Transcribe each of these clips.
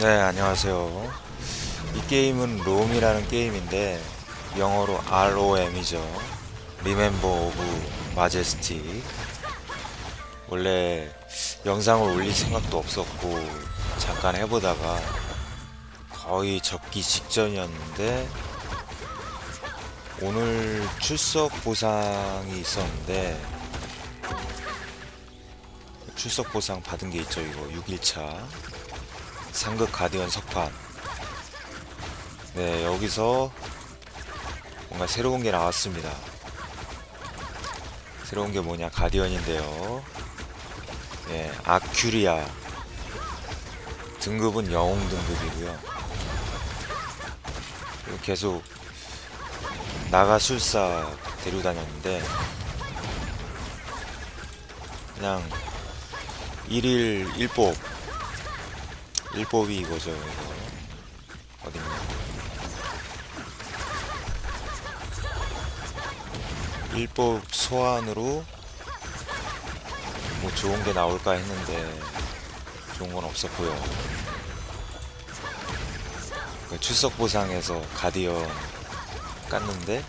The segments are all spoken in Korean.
네, 안녕하세요. 이 게임은 롬이라는 게임인데 영어로 ROM이죠. Remember of Majesty. 원래 영상을 올릴 생각도 없었고 잠깐 해보다가 거의 접기 직전이었는데 오늘 출석 보상이 있었는데 출석 보상 받은 게 있죠 이거 6일차 상급 가디언 석판. 네, 여기서 뭔가 새로운 게 나왔습니다. 새로운 게 뭐냐, 가디언인데요. 네, 아큐리아. 등급은 영웅 등급이고요. 그리고 계속 나가술사 데려다녔는데, 그냥 일일 일복 일법이 이거죠. 이거 어딨냐 일법 소환으로 뭐 좋은 게 나올까 했는데 좋은 건 없었고요. 그 출석 보상에서 가디언 깠는데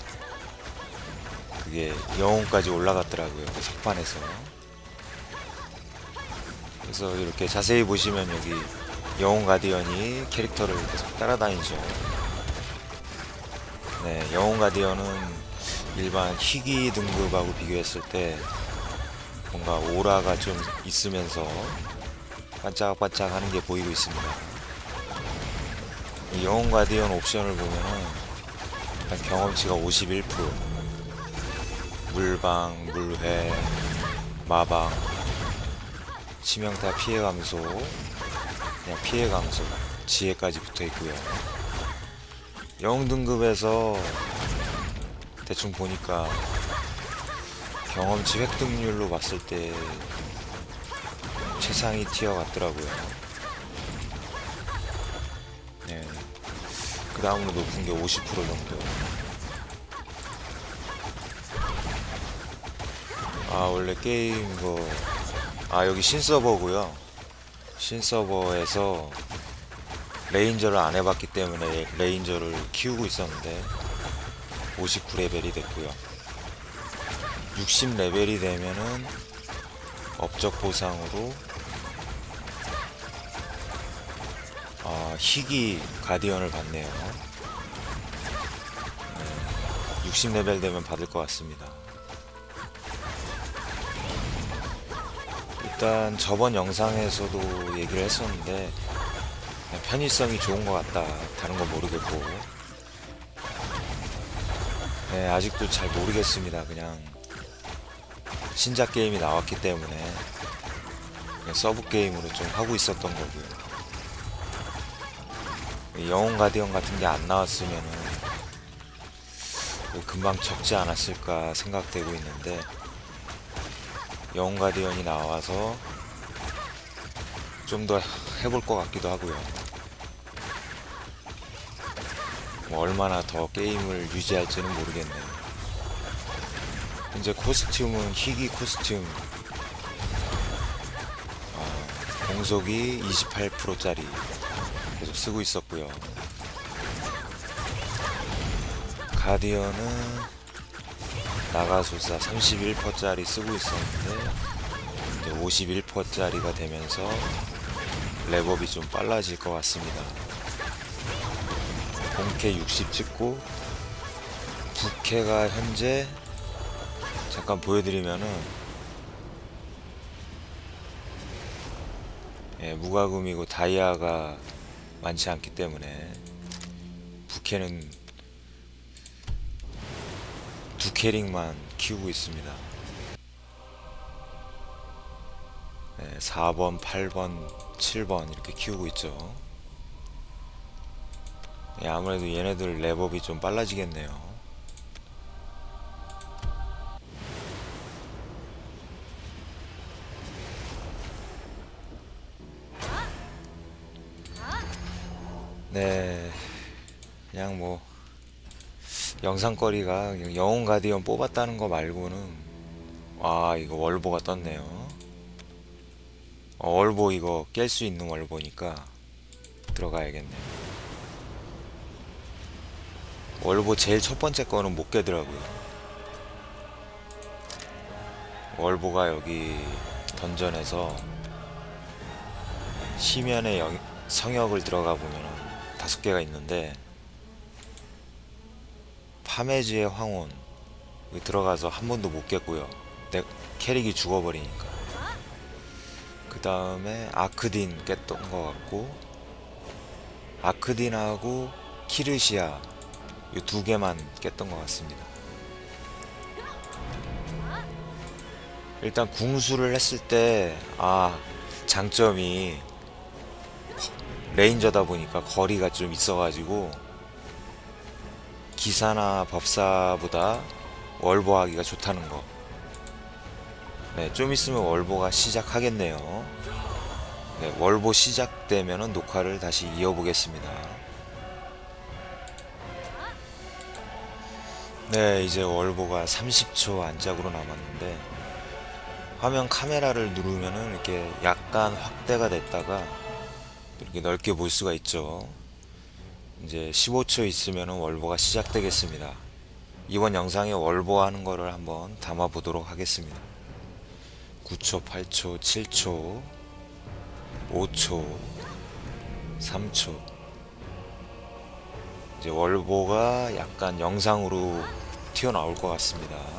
그게 영웅까지 올라갔더라고요 그 석판에서. 그래서 이렇게 자세히 보시면 여기 영웅 가디언이 캐릭터를 계속 따라다니죠. 네, 영웅 가디언은 일반 희귀 등급하고 비교했을 때 뭔가 오라가 좀 있으면서 반짝반짝 하는 게 보이고 있습니다. 이 영웅 가디언 옵션을 일단 경험치가 51% 물방, 물회, 마방, 치명타 피해 감소, 그냥 피해 감소, 지혜까지 붙어 있고요. 영웅 등급에서 대충 보니까 경험치 획득률로 봤을 때 최상위 티어 같더라고요. 네. 그 다음으로 높은 게 50% 정도. 아, 원래 게임 이거, 아, 여기 신서버고요 신서버에서 레인저를 안 해봤기 때문에 레인저를 키우고 있었는데 59레벨이 됐고요. 60레벨이 되면은 업적 보상으로 아, 희귀 가디언을 받네요. 네, 60레벨 되면 받을 것 같습니다 일단 저번 영상에서도 얘기를 했었는데 편의성이 좋은 것 같다. 다른 건 모르겠고. 네, 아직도 잘 모르겠습니다. 그냥 신작 게임이 나왔기 때문에 서브 게임으로 좀 하고 있었던 거고요. 영웅 가디언 같은 게 안 나왔으면은 뭐 금방 적지 않았을까 생각되고 있는데 영웅 가디언이 나와서 좀 더 해볼 것 같기도 하고요. 뭐 얼마나 더 게임을 유지할지는 모르겠네요. 현재 코스튬은 희귀 코스튬. 아, 공속이 28%짜리 계속 쓰고 있었고요. 가디언은 나가술사 31%짜리 쓰고 있었는데 이제 51%짜리가 되면서 랩업이 좀 빨라질 것 같습니다. 본캐 60 찍고 부캐가 현재 잠깐 보여드리면은 예, 무과금이고 다이아가 많지 않기 때문에 부캐는 두 캐릭만 키우고 있습니다. 네, 4번, 8번, 7번 이렇게 키우고 있죠. 예, 아무래도 얘네들 랩업이 좀 빨라지겠네요. 네, 그냥 뭐 영상거리가 영웅 가디언 뽑았다는 거 말고는 와 이거 월보가 떴네요. 어, 월보 이거 깰 수 있는 월보니까 들어가야겠네요. 월보 제일 첫 번째 거는 못 깨더라고요. 월보가 여기 던전에서 시면의 영- 성역을 들어가 보면 다섯 개가 있는데 파메즈의 황혼 들어가서 한 번도 못 깼고요. 내 캐릭이 죽어버리니까. 그 다음에 아크딘 깼던 것 같고 아크딘하고 키르시아 이 두 개만 깼던 것 같습니다. 일단 궁수를 했을 때 아 장점이 레인저다 보니까 거리가 좀 있어가지고 기사나 법사보다 월보하기가 좋다는 거. 네, 좀 있으면 월보가 시작하겠네요. 네, 월보 시작되면은 녹화를 다시 이어보겠습니다. 네, 이제 월보가 30초 안짝으로 남았는데 화면 카메라를 누르면은 이렇게 약간 확대가 됐다가 이렇게 넓게 볼 수가 있죠. 이제 15초 있으면은 월보가 시작되겠습니다. 이번 영상에 월보 하는 거를 한번 담아 보도록 하겠습니다. 9초, 8초, 7초, 5초, 3초. 이제 월보가 약간 영상으로 튀어나올 것 같습니다.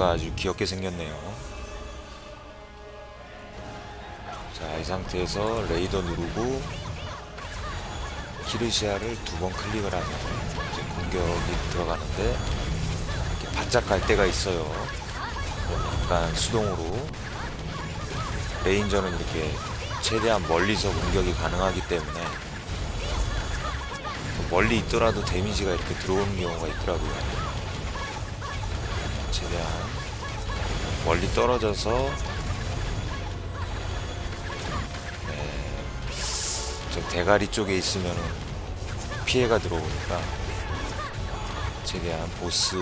보스가 아주 귀엽게 생겼네요. 자, 이 상태에서 레이더 누르고 키르시아를 두 번 클릭을 하면 이제 공격이 들어가는데 이렇게 바짝 갈 때가 있어요. 약간 수동으로 레인저는 이렇게 최대한 멀리서 공격이 가능하기 때문에 멀리 있더라도 데미지가 이렇게 들어오는 경우가 있더라고요. 최대한 멀리 떨어져서 네, 좀 대가리 쪽에 있으면은 피해가 들어오니까 최대한 보스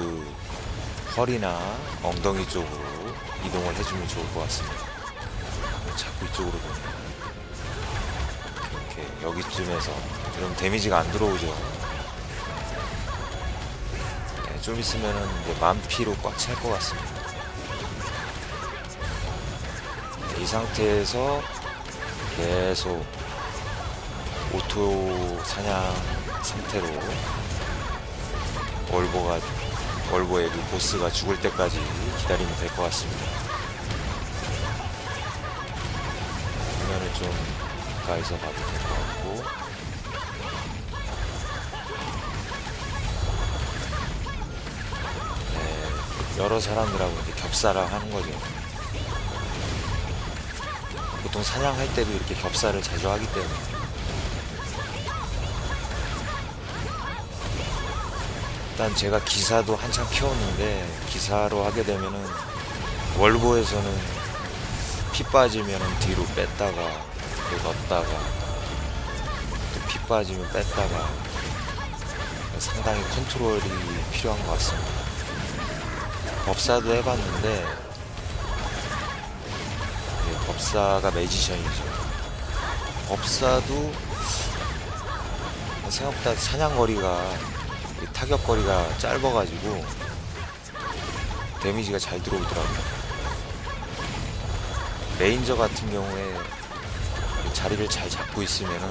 허리나 엉덩이 쪽으로 이동을 해주면 좋을 것 같습니다. 자꾸 이쪽으로 도네. 이렇게 여기쯤에서 그럼 데미지가 안 들어오죠. 네, 좀 있으면은 이제 만피로 꽉 찰 것 같습니다. 네, 이 상태에서 계속 오토 사냥 상태로 월보가 월보의 그 보스가 죽을 때까지 기다리면 될 것 같습니다. 화면을 좀 가까이서 봐도 될 것 같고 여러 사람들하고 이제 겹사를 하는 거죠. 보통 사냥할 때도 이렇게 겹사를 자주 하기 때문에 일단 제가 기사도 한참 키웠는데 기사로 하게 되면은 월보에서는 피 빠지면은 뒤로 뺐다가 또 넣었다가 또 피 빠지면 뺐다가 상당히 컨트롤이 필요한 것 같습니다. 법사도 해봤는데 네, 법사가 매지션이죠. 법사도 생각보다 사냥거리가 이 타격거리가 짧아가지고 데미지가 잘 들어오더라고요. 레인저 같은 경우에 이 자리를 잘 잡고 있으면은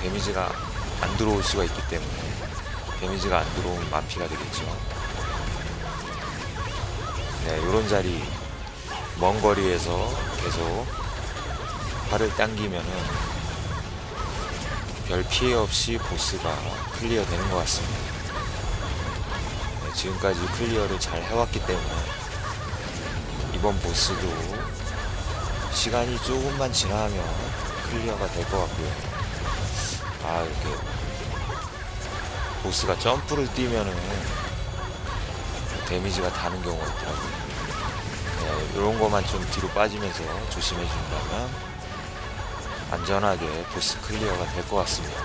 데미지가 안 들어올 수가 있기 때문에 데미지가 안 들어오면 만피가 되겠죠. 네, 이런 자리 먼 거리에서 계속 팔을 당기면은 별 피해 없이 보스가 클리어 되는 것 같습니다. 네, 지금까지 클리어를 잘 해왔기 때문에 이번 보스도 시간이 조금만 지나면 클리어가 될 것 같고요. 아 이렇게 보스가 점프를 뛰면은 데미지가 다는 경우가 있더라고요. 네, 이런 것만 좀 뒤로 빠지면서 조심해 준다면 안전하게 보스 클리어가 될 것 같습니다.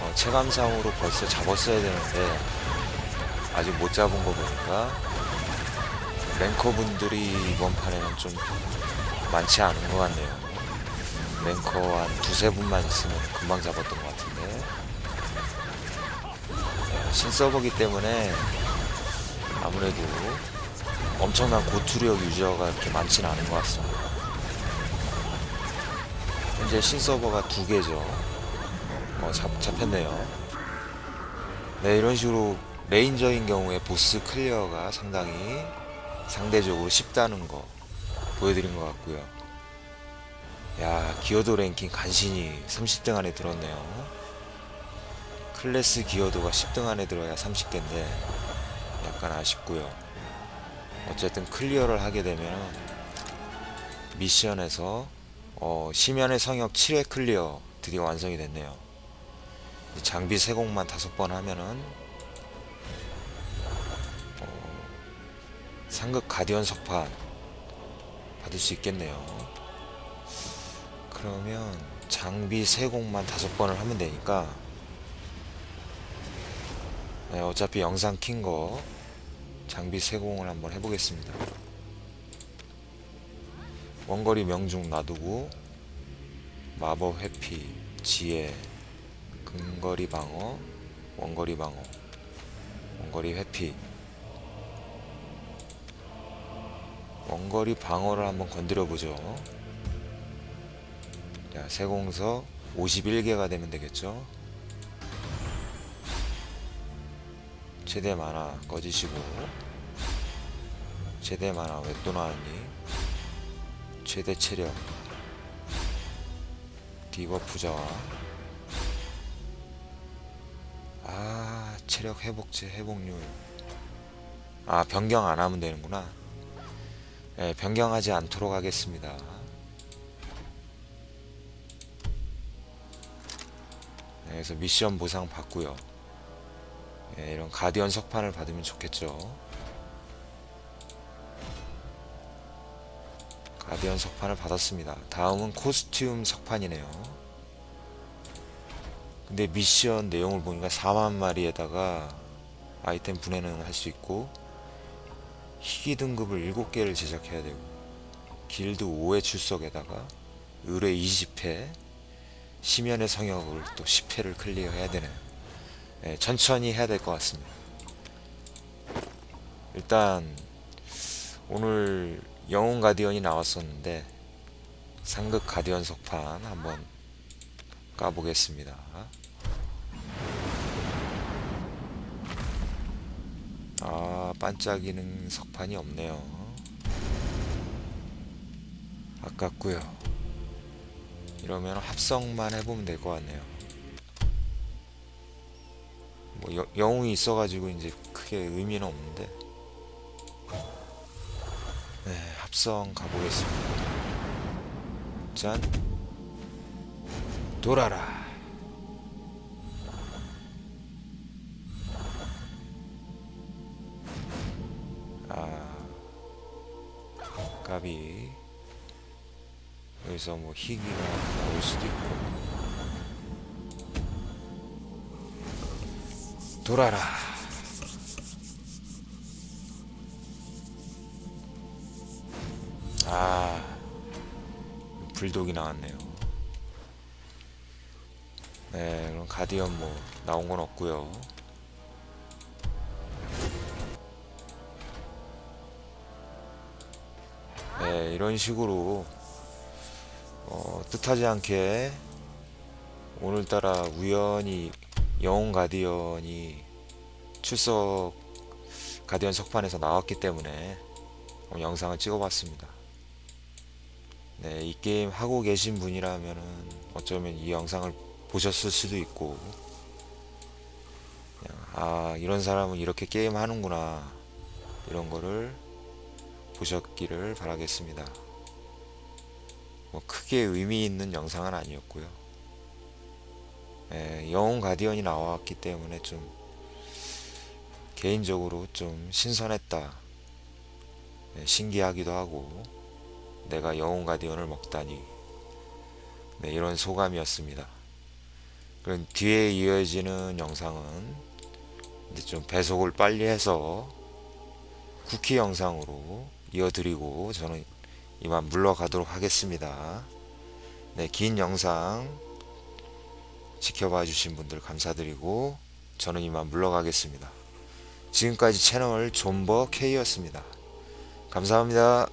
어, 체감상으로 벌써 잡았어야 되는데 아직 못 잡은 거 보니까 랭커 분들이 이번 판에는 좀 많지 않은 것 같네요. 랭커 한 두세 분만 있으면 금방 잡았던 것 같은데 네, 신서버기 때문에 아무래도 엄청난 고투력 유저가 이렇게 많지는 않은 것 같습니다. 현재 신서버가 두 개죠. 어, 잡, 잡혔네요. 네, 이런 식으로 레인저인 경우에 보스 클리어가 상당히 상대적으로 쉽다는 거 보여드린 것 같고요. 야, 기어도 랭킹 간신히 30등 안에 들었네요. 클래스 기어도가 10등 안에 들어야 30개인데 약간 아쉽고요. 어쨌든 클리어를 하게 되면 미션에서 어, 심연의 성역 7회 클리어 드디어 완성이 됐네요. 이 장비 세공만 다섯 번 하면은 어, 상급 가디언 석판 받을 수 있겠네요. 그러면 장비 세공만 다섯 번을 하면 되니까. 네, 어차피 영상 킨 거 장비 세공을 한번 해보겠습니다. 원거리 명중 놔두고 마법 회피 지혜 근거리 방어 원거리 방어 원거리 회피. 원거리 방어를 한번 건드려 보죠 자 세공서 51개가 되면 되겠죠? 최대 만화 꺼지시고 최대 만화 왜 또 나왔니? 최대 체력 디버프 자와. 아 체력 회복제 회복률. 아 변경 안 하면 되는구나. 예, 변경하지 않도록 하겠습니다 그래서 미션 보상 받고요 예, 이런 가디언 석판을 받으면 좋겠죠 가디언 석판을 받았습니다. 다음은 코스튬 석판이네요. 근데 미션 내용을 보니까 4만 마리에다가 아이템 분해는 할 수 있고 희귀 등급을 7개를 제작해야 되고 길드 5회 출석에다가 의뢰 20회 심연의 성역을 또 10회를 클리어해야 되네요. 네, 천천히 해야 될 것 같습니다. 일단 오늘 영웅 가디언이 나왔었는데 상급 가디언 석판 한번 까보겠습니다. 아 반짝이는 석판이 없네요. 아깝고요. 이러면 합성만 해보면 될 것 같네요. 뭐 여- 영웅이 있어가지고 이제 크게 의미는 없는데 네, 합성 가보겠습니다. 짠. 돌아라. 아, 까비. 여기서 뭐 희귀가 나올 수도 있고. 돌아라. 아 불독이 나왔네요. 네, 그럼 가디언 뭐 나온 건 없고요. 네, 이런 식으로 어, 뜻하지 않게 오늘따라 우연히 영웅 가디언이 출석 가디언 석판에서 나왔기 때문에 영상을 찍어봤습니다. 네, 이 게임 하고 계신 분이라면은 어쩌면 이 영상을 보셨을 수도 있고, 그냥, 아, 이런 사람은 이렇게 게임 하는구나. 이런 거를 보셨기를 바라겠습니다. 뭐, 크게 의미 있는 영상은 아니었고요. 네, 영웅 가디언이 나왔기 때문에 좀, 개인적으로 좀 신선했다. 네, 신기하기도 하고 내가 영웅 가디언을 먹다니 네, 이런 소감이었습니다. 그럼 뒤에 이어지는 영상은 이제 좀 배속을 빨리 해서 쿠키 영상으로 이어드리고 저는 이만 물러가도록 하겠습니다. 네, 긴 영상 지켜봐 주신 분들 감사드리고 저는 이만 물러가겠습니다. 지금까지 채널 존버 K였습니다. 감사합니다.